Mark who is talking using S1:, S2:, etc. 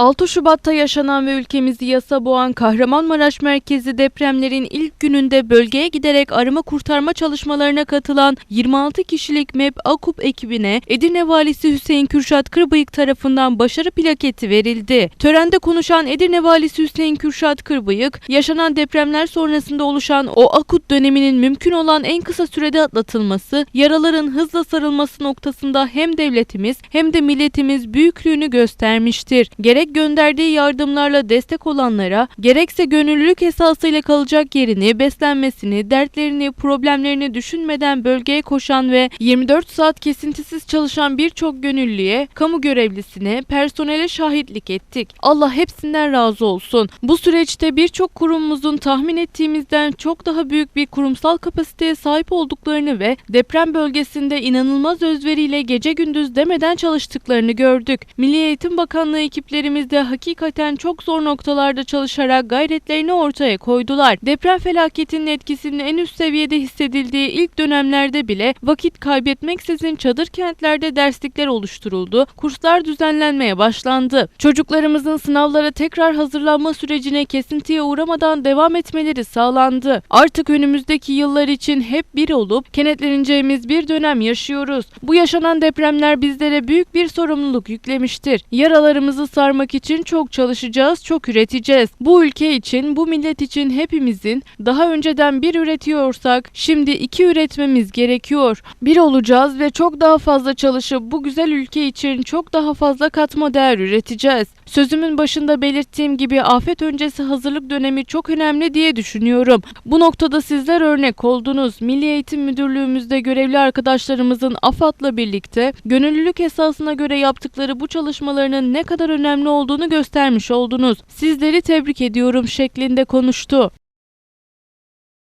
S1: 6 Şubat'ta yaşanan ve ülkemizi yasa boğan Kahramanmaraş merkezi depremlerin ilk gününde bölgeye giderek arama kurtarma çalışmalarına katılan 26 kişilik MEP AKUP ekibine Edirne Valisi Hüseyin Kürşat Kırbıyık tarafından başarı plaketi verildi. Törende konuşan Edirne Valisi Hüseyin Kürşat Kırbıyık, yaşanan depremler sonrasında oluşan o akut döneminin mümkün olan en kısa sürede atlatılması, yaraların hızla sarılması noktasında hem devletimiz hem de milletimiz büyüklüğünü göstermiştir. Gerek gönderdiği yardımlarla destek olanlara, gerekse gönüllülük esasıyla kalacak yerini, beslenmesini, dertlerini, problemlerini düşünmeden bölgeye koşan ve 24 saat kesintisiz çalışan birçok gönüllüye, kamu görevlisine, personele şahitlik ettik. Allah hepsinden razı olsun. Bu süreçte birçok kurumumuzun tahmin ettiğimizden çok daha büyük bir kurumsal kapasiteye sahip olduklarını ve deprem bölgesinde inanılmaz özveriyle gece gündüz demeden çalıştıklarını gördük. Milli Eğitim Bakanlığı ekiplerimiz de hakikaten çok zor noktalarda çalışarak gayretlerini ortaya koydular. Deprem felaketinin etkisinin en üst seviyede hissedildiği ilk dönemlerde bile vakit kaybetmeksizin çadır kentlerde derslikler oluşturuldu, kurslar düzenlenmeye başlandı. Çocuklarımızın sınavlara tekrar hazırlanma sürecine kesintiye uğramadan devam etmeleri sağlandı. Artık önümüzdeki yıllar için hep bir olup kenetleneceğimiz bir dönem yaşıyoruz. Bu yaşanan depremler bizlere büyük bir sorumluluk yüklemiştir. Yaralarımızı sarmak için çok çalışacağız, çok üreteceğiz. Bu ülke için, bu millet için hepimizin daha önceden bir üretiyorsak şimdi iki üretmemiz gerekiyor. Bir olacağız ve çok daha fazla çalışıp bu güzel ülke için çok daha fazla katma değer üreteceğiz. Sözümün başında belirttiğim gibi afet öncesi hazırlık dönemi çok önemli diye düşünüyorum. Bu noktada sizler örnek oldunuz. Milli Eğitim Müdürlüğümüzde görevli arkadaşlarımızın AFAD'la birlikte gönüllülük esasına göre yaptıkları bu çalışmalarının ne kadar önemli olduğunu göstermiş oldunuz. Sizleri tebrik ediyorum şeklinde konuştu.